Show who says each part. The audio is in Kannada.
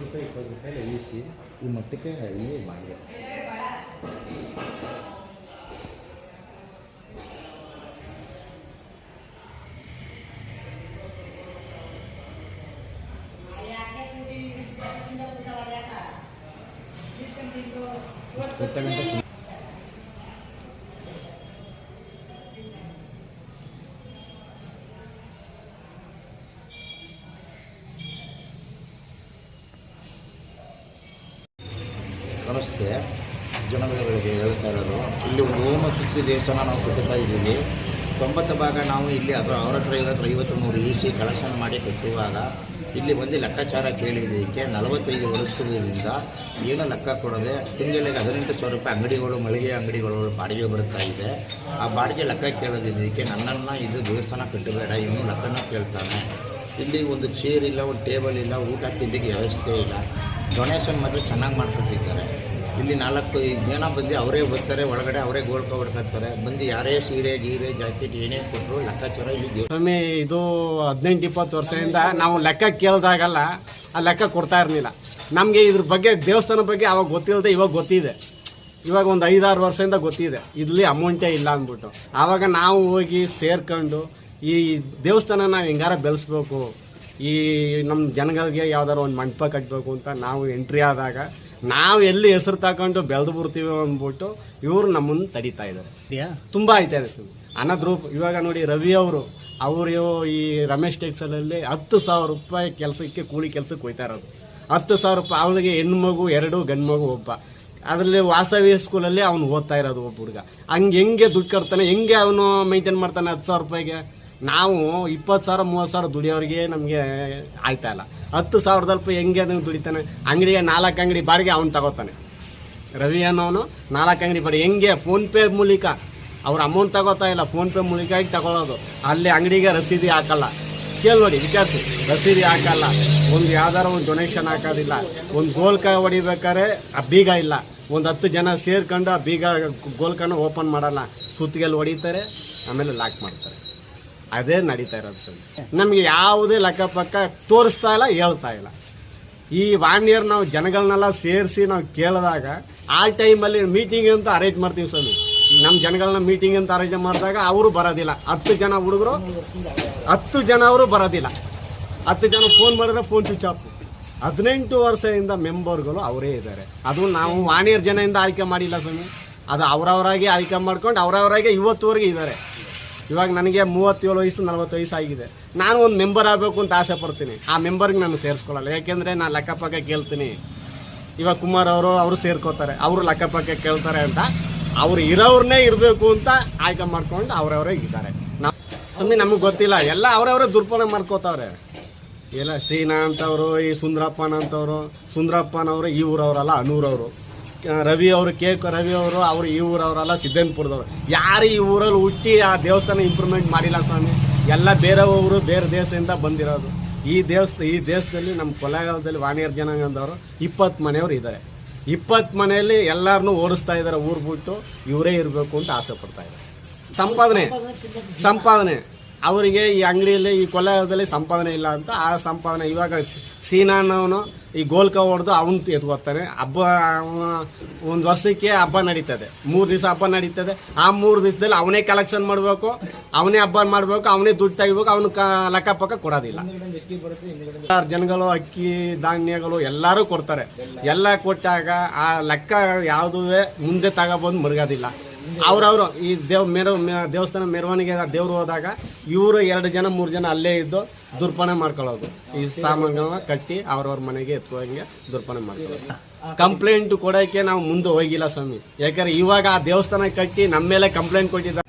Speaker 1: రూపాయలు ఇరవై రూపాయలు వేసి ఈ మట్టికే అయ్యే బాగా పెట్టాలంటే ನಮಸ್ತೆ ಜನಗಳಿಗೆ ಹೇಳ್ತಾ ಇರೋದು, ಇಲ್ಲಿ ಒಂದು ಓಮ ಸುತ್ತಿ ದೇವಸ್ಥಾನ ನಾವು ಕಟ್ಟುತ್ತಾ ಇದ್ದೀವಿ. ತೊಂಬತ್ತು ಭಾಗ ನಾವು ಇಲ್ಲಿ ಅದರ ಅವ್ರ ಹತ್ರ ಇರೋ ಹತ್ರ ಐವತ್ತು ಮೂರು ಸಿ ಕಲೆಕ್ಷನ್ ಮಾಡಿ ಕಟ್ಟುವಾಗ ಇಲ್ಲಿ ಒಂದು ಲೆಕ್ಕಾಚಾರ ಕೇಳಿದ್ದಕ್ಕೆ ನಲವತ್ತೈದು ವರ್ಷದಿಂದ ಏನು ಲೆಕ್ಕ ಕೊಡದೆ ತಿಂಗಳಿಗೆ ಹದಿನೆಂಟು ಸಾವಿರ ರೂಪಾಯಿ ಅಂಗಡಿಗಳು, ಮಳಿಗೆ ಅಂಗಡಿಗಳು ಬಾಡಿಗೆ ಬರ್ತಾ ಇದೆ. ಆ ಬಾಡಿಗೆ ಲೆಕ್ಕ ಕೇಳೋದಿದ್ದಕ್ಕೆ ನನ್ನನ್ನು ಇದು ದೇವಸ್ಥಾನ ಕಟ್ಟಬೇಡ, ಇನ್ನೂ ಲೆಕ್ಕನ ಕೇಳ್ತಾನೆ. ಇಲ್ಲಿ ಒಂದು ಚೇರ್ ಇಲ್ಲ, ಒಂದು ಟೇಬಲ್ ಇಲ್ಲ, ಊಟ, ತಿಂಡಿಗೆ ವ್ಯವಸ್ಥೆ ಇಲ್ಲ. ಡೊನೇಷನ್ ಮಾತ್ರ ಚೆನ್ನಾಗಿ ಮಾಡ್ಕೊತಿದ್ದಾರೆ ಇಲ್ಲಿ ನಾಲ್ಕು ಜನ ಬಂದು ಅವರೇ ಬರ್ತಾರೆ ಒಳಗಡೆ ಅವರೇ ಗೋಳ್ಕ ಹೊಡ್ಕೊತಾರೆ ಬಂದು ಯಾರೇ ಸೀರೆ, ಗೀರೆ, ಜಾಕೆಟ್ ಏನೇ ಕೊಟ್ಟರು ಲೆಕ್ಕಾಚಾರ ಇಲ್ಲಿ
Speaker 2: ಸ್ವಾಮಿ, ಇದು ಹದಿನೆಂಟು, ಇಪ್ಪತ್ತು ವರ್ಷದಿಂದ ನಾವು ಲೆಕ್ಕ ಕೇಳಿದಾಗಲ್ಲ, ಆ ಲೆಕ್ಕ ಕೊಡ್ತಾ ಇರಲಿಲ್ಲ. ನಮಗೆ ಇದ್ರ ಬಗ್ಗೆ ದೇವಸ್ಥಾನ ಬಗ್ಗೆ ಅವಾಗ ಗೊತ್ತಿಲ್ಲದೆ ಇವಾಗ ಗೊತ್ತಿದೆ. ಇವಾಗ ಒಂದು ಐದಾರು ವರ್ಷದಿಂದ ಗೊತ್ತಿದೆ. ಇಲ್ಲಿ ಅಮೌಂಟೇ ಇಲ್ಲ ಅಂದ್ಬಿಟ್ಟು. ಆವಾಗ ನಾವು ಹೋಗಿ ಸೇರ್ಕೊಂಡು ಈ ದೇವಸ್ಥಾನ ನಾವು ಹೆಂಗಾರ ಬೆಳೆಸ್ಬೇಕು, ಈ ನಮ್ಮ ಜನಗಳಿಗೆ ಯಾವ್ದಾರು ಒಂದು ಮಂಟಪ ಕಟ್ಟಬೇಕು ಅಂತ ನಾವು ಎಂಟ್ರಿ ಆದಾಗ ನಾವು ಎಲ್ಲಿ ಹೆಸರು ತಗೊಂಡು ಬೆಳೆದು ಬರ್ತೀವಿ ಅಂದ್ಬಿಟ್ಟು ಇವರು ನಮ್ಮನ್ನು ತಡಿತಾ ಇದ್ದಾರೆ. ತುಂಬ ಐತೆ ಅನದ್ರೂಪ್ ಇವಾಗ ನೋಡಿ ರವಿ ಅವರು ಅವರು ಈ ರಮೇಶ್ ಟೆಕ್ಸಲಲ್ಲಿ ಹತ್ತು ಸಾವಿರ ರೂಪಾಯಿ ಕೆಲಸಕ್ಕೆ ಕೂಲಿ ಕೆಲಸಕ್ಕೆ ಹೋಯ್ತಾ ಇರೋದು. ಹತ್ತು ಸಾವಿರ ರೂಪಾಯಿ ಅವಳಿಗೆ ಹೆಣ್ಣು ಮಗು ಎರಡು ಗಂಡು ಮಗು ಒಬ್ಬ. ಅದರಲ್ಲಿ ವಾಸವಿ ಸ್ಕೂಲಲ್ಲಿ ಅವ್ನು ಓದ್ತಾ ಇರೋದು ಒಬ್ಬ ಹುಡುಗ. ಹಂಗೆ ಹೆಂಗೆ ದುಡ್ಡು ಕರ್ತಾನೆ ಹೆಂಗೆ ಅವನು ಮೈಂಟೈನ್ ಮಾಡ್ತಾನೆ ಹತ್ತು ಸಾವಿರ ರೂಪಾಯಿಗೆ? ನಾವು ಇಪ್ಪತ್ತು ಸಾವಿರ, ಮೂವತ್ತು ಸಾವಿರ ದುಡಿಯೋರಿಗೆ ನಮಗೆ ಆಯ್ತಾ ಇಲ್ಲ. ಹತ್ತು ಸಾವಿರದ ರೂಪಾಯಿ ಹೆಂಗೆ ಅದನ್ನು ದುಡಿತಾನೆ? ಅಂಗಡಿಗೆ ನಾಲ್ಕು ಅಂಗಡಿ ಬಾಡಿಗೆ ಅವ್ನು ತಗೋತಾನೆ. ರವಿ ಅನ್ನೋನು ನಾಲ್ಕು ಅಂಗಡಿ ಬಾಡಿಗೆ. ಹೆಂಗೆ? ಫೋನ್ಪೇ ಮೂಲಕ. ಅವ್ರು ಅಮೌಂಟ್ ತಗೋತಾ ಇಲ್ಲ. ಫೋನ್ಪೇ ಮೂಲಕ ತಗೊಳ್ಳೋದು ಅಲ್ಲಿ ಅಂಗಡಿಗೆ ರಸೀದಿ ಹಾಕಲ್ಲ. ಕೇಳಿ ನೋಡಿ ವಿಚಾರಿಸಿ ರಸೀದಿ ಹಾಕಲ್ಲ. ಒಂದು ಯಾವ್ದಾರ ಒಂದು ಡೊನೇಷನ್ ಹಾಕೋದಿಲ್ಲ. ಒಂದು ಗೋಲ್ಕ ಹೊಡಿಬೇಕಾದ್ರೆ ಆ ಬೀಗ ಇಲ್ಲ. ಒಂದು ಹತ್ತು ಜನ ಸೇರ್ಕೊಂಡು ಆ ಬೀಗ ಗೋಲ್ಕನ ಓಪನ್ ಮಾಡಲ್ಲ. ಸುತ್ತಿಗೆಲ್ಲಿ ಹೊಡಿತಾರೆ, ಆಮೇಲೆ ಲಾಕ್ ಮಾಡ್ತಾರೆ. ಅದೇ ನಡೀತಾ ಇರೋದು ಸುಮ್ಮನೆ ನಮಗೆ ಯಾವುದೇ ಲೆಕ್ಕಪಕ್ಕ ತೋರಿಸ್ತಾ ಇಲ್ಲ, ಹೇಳ್ತಾ ಇಲ್ಲ. ಈ ವಾಣಿಯರ್ ನಾವು ಜನಗಳನ್ನೆಲ್ಲ ಸೇರಿಸಿ ನಾವು ಕೇಳಿದಾಗ, ಆ ಟೈಮಲ್ಲಿ ಮೀಟಿಂಗ್ ಅಂತ ಅರೇಂಜ್ ಮಾಡ್ತೀವಿ ಸ್ವಾಮಿ. ನಮ್ಮ ಜನಗಳನ್ನ ಮೀಟಿಂಗ್ ಅಂತ ಅರೇಂಜ್ ಮಾಡಿದಾಗ ಅವರು ಬರೋದಿಲ್ಲ. ಹತ್ತು ಜನ ಹುಡುಗರು, ಹತ್ತು ಜನ ಅವರು ಬರೋದಿಲ್ಲ. ಹತ್ತು ಜನ ಫೋನ್ ಮಾಡಿದ್ರೆ ಫೋನ್ ಸ್ವಿಚ್ ಆಫ್ ಹದಿನೆಂಟು ವರ್ಷದಿಂದ ಮೆಂಬರ್ಗಳು ಅವರೇ ಇದ್ದಾರೆ. ಅದು ನಾವು ವಾಣಿಯರ್ ಜನದಿಂದ ಆಯ್ಕೆ ಮಾಡಿಲ್ಲ ಸ್ವಾಮಿ. ಅದು ಅವರವರಾಗಿ ಆಯ್ಕೆ ಮಾಡ್ಕೊಂಡು ಅವರವರಾಗಿ ಇವತ್ತುವರೆಗೆ ಇದ್ದಾರೆ. ಇವಾಗ ನನಗೆ ಮೂವತ್ತೇಳು ವಯಸ್ಸು, ನಲವತ್ತು ವಯಸ್ಸು ಆಗಿದೆ. ನಾನು ಒಂದು ಮೆಂಬರ್ ಆಗಬೇಕು ಅಂತ ಆಸೆ ಪಡ್ತೀನಿ. ಆ ಮೆಂಬರ್ಗೆ ನಾನು ಸೇರಿಸ್ಕೊಳ್ಳಲ್ಲ. ಯಾಕೆಂದರೆ ನಾನು ಲೆಕ್ಕಪಕ್ಕ ಕೇಳ್ತೀನಿ. ಇವಾಗ ಕುಮಾರ್ ಅವರು ಅವರು ಸೇರ್ಕೋತಾರೆ. ಅವರು ಲೆಕ್ಕಪಕ್ಕ ಕೇಳ್ತಾರೆ ಅಂತ. ಅವ್ರು ಇರೋವ್ರನ್ನೇ ಇರಬೇಕು ಅಂತ ಆಯ್ಕೆ ಮಾಡ್ಕೊಂಡು ಅವರವರೇ ಇದ್ದಾರೆ. ನಾವು ನಮಗೆ ಗೊತ್ತಿಲ್ಲ. ಎಲ್ಲ ಅವರವರೇ ದುರ್ಪಣ ಮಾಡ್ಕೋತಾವ್ರೆ. ಎಲ್ಲ ಸೀನಾ ಅಂತವರು ಈ ಸುಂದರಪ್ಪನ ಅಂತವರು ಸುಂದರಪ್ಪನವರು, ಈ ಊರವರಲ್ಲ, ಅನೂರವರು. ರವಿ ಅವರು ಕೆ ರವಿ ಅವರು ಅವರು ಈ ಊರವರೆಲ್ಲ ಸಿದ್ದನಪುರದವರು. ಯಾರು ಈ ಊರಲ್ಲಿ ಹುಟ್ಟಿ ಆ ದೇವಸ್ಥಾನ ಇಂಪ್ರೂವ್ಮೆಂಟ್ ಮಾಡಿಲ್ಲ ಸ್ವಾಮಿ. ಎಲ್ಲ ಬೇರೆ ಊರು ಬೇರೆ ದೇಶದಿಂದ ಬಂದಿರೋದು. ಈ ದೇವಸ್ಥ, ಈ ದೇಶದಲ್ಲಿ ನಮ್ಮ ಕೊಲೆಗಾಲದಲ್ಲಿ ವಾಣಿಯರ್ ಜನಾಂಗದವರು ಇಪ್ಪತ್ತು ಮನೆಯವರು ಇದ್ದಾರೆ. ಇಪ್ಪತ್ತು ಮನೆಯಲ್ಲಿ ಎಲ್ಲರನ್ನೂ ಓಡಿಸ್ತಾ ಇದ್ದಾರೆ ಊರು ಬಿಟ್ಟು. ಇವರೇ ಇರಬೇಕು ಅಂತ ಆಸೆ ಪಡ್ತಾ ಇದ್ದಾರೆ. ಸಂಪಾದನೆ ಸಂಪಾದನೆ. ಅವರಿಗೆ ಈ ಅಂಗಡಿಯಲ್ಲಿ ಈ ಕೊಲ್ಲದಲ್ಲಿ ಸಂಪಾದನೆ ಇಲ್ಲ ಅಂತ ಆ ಸಂಪಾದನೆ ಇವಾಗ ಸೀನಾನವನು ಈ ಗೋಲ್ಕ ಹೊಡೆದು ಅವನು ಎತ್ಕೋತಾನೆ. ಹಬ್ಬ ಒಂದು ವರ್ಷಕ್ಕೆ ಹಬ್ಬ ನಡೀತದೆ. ಮೂರು ದಿವಸ ಹಬ್ಬ ನಡೀತದೆ. ಆ ಮೂರು ದಿವಸದಲ್ಲಿ ಅವನೇ ಕಲೆಕ್ಷನ್ ಮಾಡಬೇಕು, ಅವನೇ ಹಬ್ಬ ಮಾಡಬೇಕು, ಅವನೇ ದುಡ್ಡು ತೆಗಿಬೇಕು, ಅವನು ಕ ಲೆಕ್ಕ ಪಕ್ಕ ಕೊಡೋದಿಲ್ಲ ಜನಗಳು, ಅಕ್ಕಿ, ಧಾನ್ಯಗಳು ಎಲ್ಲರೂ ಕೊಡ್ತಾರೆ. ಎಲ್ಲ ಕೊಟ್ಟಾಗ ಆ ಲೆಕ್ಕ ಯಾವುದೂ ಮುಂದೆ ತಗೊಬಂದು ಮರ್ಗೋದಿಲ್ಲ. ಅವ್ರವ್ರು ಈ ದೇವ್ ಮೇರ ದೇವಸ್ಥಾನ ಮೆರವಣಿಗೆ ದೇವ್ರು ಹೋದಾಗ ಇವರು ಎರಡು ಜನ, ಮೂರು ಜನ ಅಲ್ಲೇ ಇದ್ದು ದುರ್ಪಣೆ ಮಾಡ್ಕೊಳ್ಳೋದು. ಈ ಸಾಮಾನುಗಳನ್ನ ಕಟ್ಟಿ ಅವ್ರವ್ರ ಮನೆಗೆ ಎತ್ತುವಂಗೆ ದುರ್ಪಣೆ ಮಾಡ್ಕೊಳ್ಳೋದು. ಕಂಪ್ಲೇಂಟ್ ಕೊಡೋಕ್ಕೆ ನಾವು ಮುಂದೆ ಹೋಗಿಲ್ಲ ಸ್ವಾಮಿ. ಯಾಕಂದ್ರೆ ಇವಾಗ ಆ ದೇವಸ್ಥಾನ ಕಟ್ಟಿ ನಮ್ಮ ಮೇಲೆ ಕಂಪ್ಲೇಂಟ್ ಕೊಟ್ಟಿದ್ದಾರೆ.